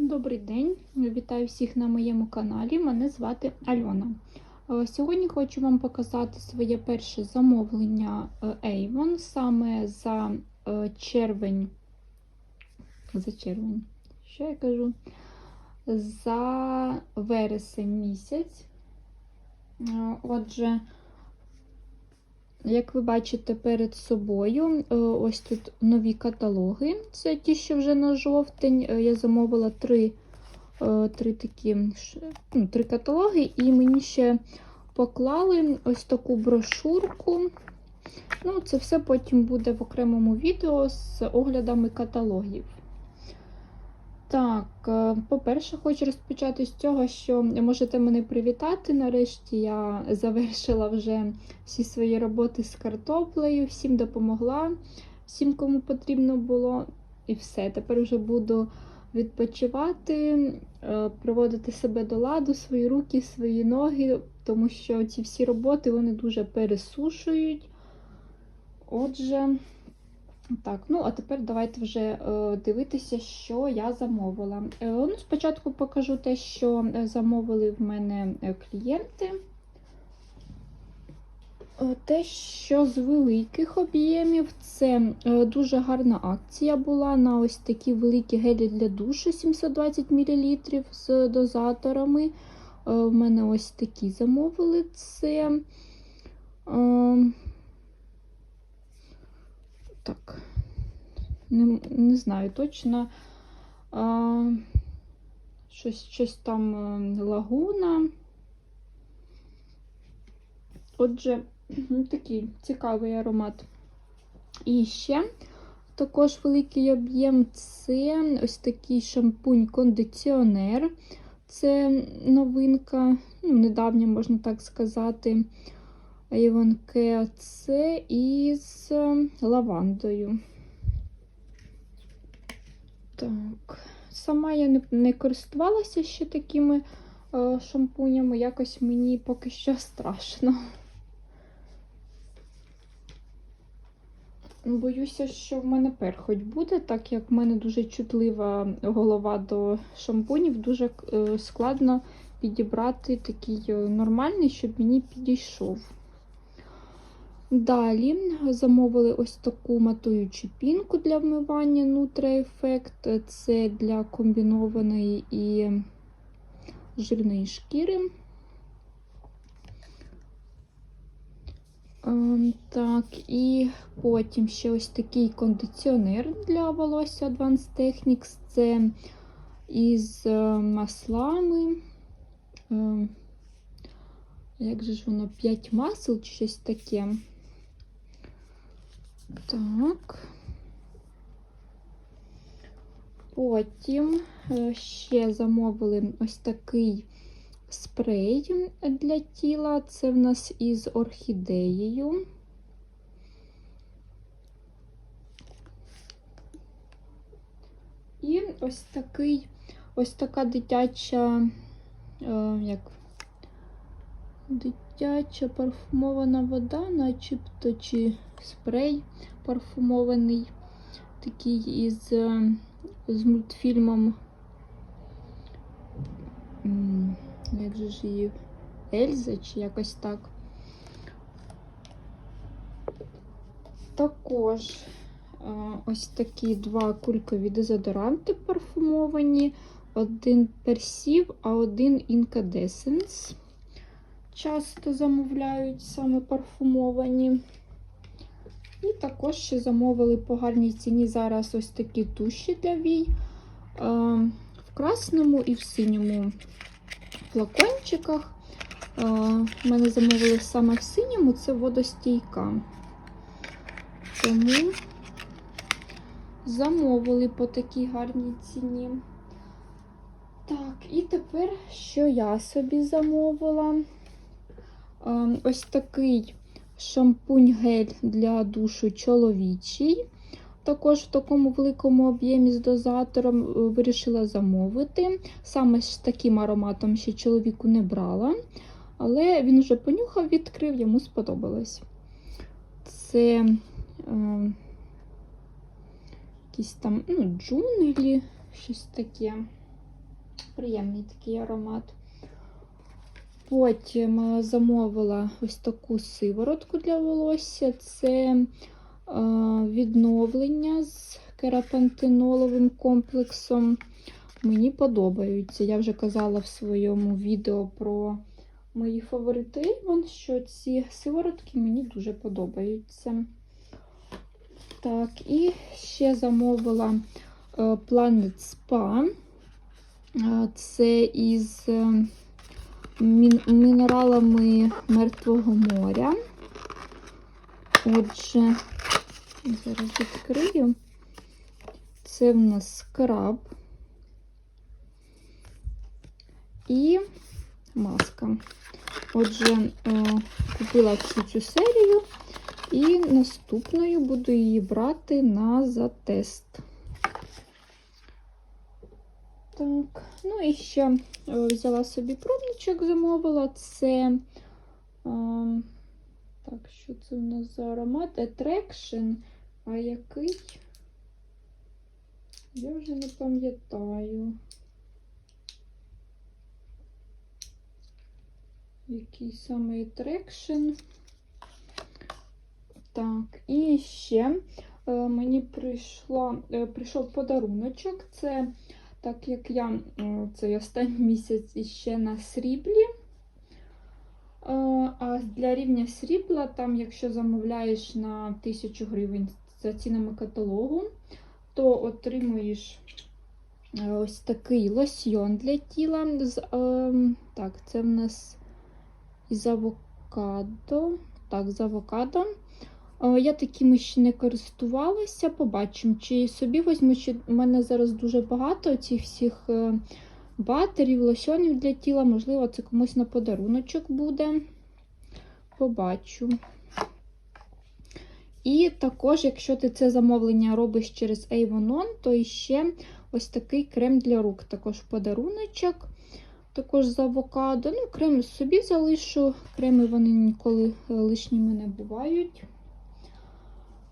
Добрий день, вітаю всіх на моєму каналі. Мене звати Альона. Е, Сьогодні хочу вам показати своє перше замовлення е, Avon саме за е, червень. За червень, що я кажу? За вересень місяць. Отже, як ви бачите перед собою, е, ось тут нові каталоги. Це ті, що вже на жовтень. Е, Я замовила три, е, три такі ну, три каталоги, і мені ще поклали ось таку брошурку. Ну, це все потім буде в окремому відео з оглядами каталогів. Так, е, по-перше, хочу розпочати з цього, що можете мене привітати. Нарешті я завершила вже всі свої роботи з картоплею, всім допомогла, всім, кому потрібно було. І все. Тепер вже буду відпочивати, е, приводити себе до ладу, свої руки, свої ноги, тому що ці всі роботи вони дуже пересушують. Отже, так, ну а тепер давайте вже е, дивитися, що я замовила. Е, ну, спочатку покажу те, що е, замовили в мене е, клієнти. Е, Те, що з великих об'ємів, це дуже гарна акція була на ось такі великі гелі для душу 720 мл з дозаторами. В мене ось такі замовили. Це так, не, не знаю точно. А, щось, щось там е, лагуна. Отже, такий цікавий аромат. І ще також великий об'єм це ось такий шампунь-кондиціонер. Це новинка, ну, недавня, можна так сказати. Avon Care це із лавандою. Так, сама я не, не користувалася ще такими е, шампунями, якось мені поки що страшно. Боюся, що в мене перхоть буде, так як в мене дуже чутлива голова до шампунів, дуже е, складно підібрати такий е, нормальний, щоб мені підійшов. Далі замовили ось таку матуючу пінку для вмивання Nutra Effect. Це для комбінованої і жирної шкіри. Ем, Так, і потім ще ось такий кондиціонер для волосся Advanced Techniques. Це із е, маслами. Ем, Як же ж воно? 5 масел чи щось таке. Так. Потім е, ще замовили ось такий спрей для тіла. Це в нас із орхідеєю. І ось такий, ось така дитяча, е, як дитяча парфумована вода, начебто, чи спрей парфумований, такий із е, з мультфільмом. Як же ж її? Ельза чи якось так. Також е, ось такі два кулькові дезодоранти парфумовані. Один персів, а один інкадесенс. Часто замовляють саме парфумовані. І також ще замовили по гарній ціні зараз ось такі туші для вій. В красному і в синьому флакончиках. В мене замовили саме в синьому, це водостійка. Тому замовили по такій гарній ціні. Так, і тепер, що я собі замовила? Е, Ось такий шампунь-гель для душу чоловічий. Також в такому великому об'ємі з дозатором е, вирішила замовити. Саме з таким ароматом ще чоловіку не брала, але він вже понюхав, відкрив, йому сподобалось. Це е, якісь там ну, джунглі, щось таке. Приємний такий аромат. Потім е, замовила ось таку сиворотку для волосся. Це е, відновлення з керапантеноловим комплексом. Мені подобаються. Я вже казала в своєму відео про мої фаворити що ці сиворотки мені дуже подобаються. Так, і ще замовила е, Planet Spa. Це із мінералами Мертвого моря. Отже, зараз відкрию. Це в нас скраб і маска. Отже, е, купила всю цю серію і наступною буду її брати на затест. Так, ну і ще е, взяла собі пробничок, замовила. Це. е, Так, що це у нас за аромат? Attraction. А який? Я вже не пам'ятаю. Який саме Attraction. Так, і ще е, мені прийшло, е, прийшов подаруночок. Це так як я цей останній місяць іще на сріблі. Е, А для рівня срібла, там, якщо замовляєш на 1000 гривень за цінами каталогу, то отримуєш е, ось такий лосьйон для тіла. Е, так, це в нас із авокадо. Так, з авокадо. Е, Я такими ще не користувалася. Побачимо, чи собі візьму, чи в мене зараз дуже багато цих всіх е, батерів, лосьонів для тіла. Можливо, це комусь на подаруночок буде. Побачу. І також, якщо ти це замовлення робиш через Avon, то ще ось такий крем для рук. Також подаруночок. Також з авокадо. Ну, крем собі залишу. Креми вони ніколи е, лишніми не бувають.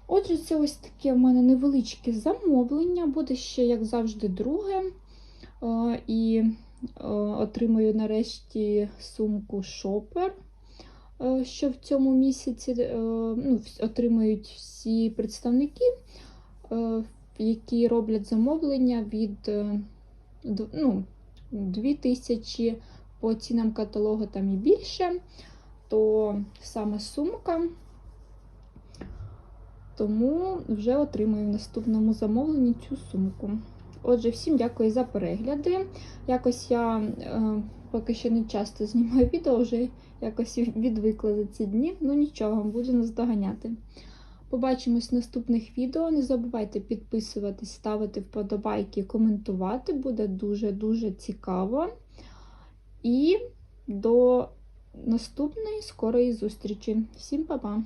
Отже, це ось таке в мене невеличке замовлення. Буде ще, як завжди, друге. Е, І е, отримаю нарешті сумку шопер, що в цьому місяці е, ну, отримають всі представники, які роблять замовлення від ну, 2000 по цінам каталогу там і більше, то саме сумка. Тому вже отримую в наступному замовленні цю сумку. Отже, всім дякую за перегляди. Якось я е, поки що не часто знімаю відео, вже якось відвикла за ці дні. Ну нічого, буду наздоганяти. Побачимось в наступних відео. Не забувайте підписуватись, ставити вподобайки, коментувати. Буде дуже-дуже цікаво. І до наступної скорої зустрічі. Всім па-па!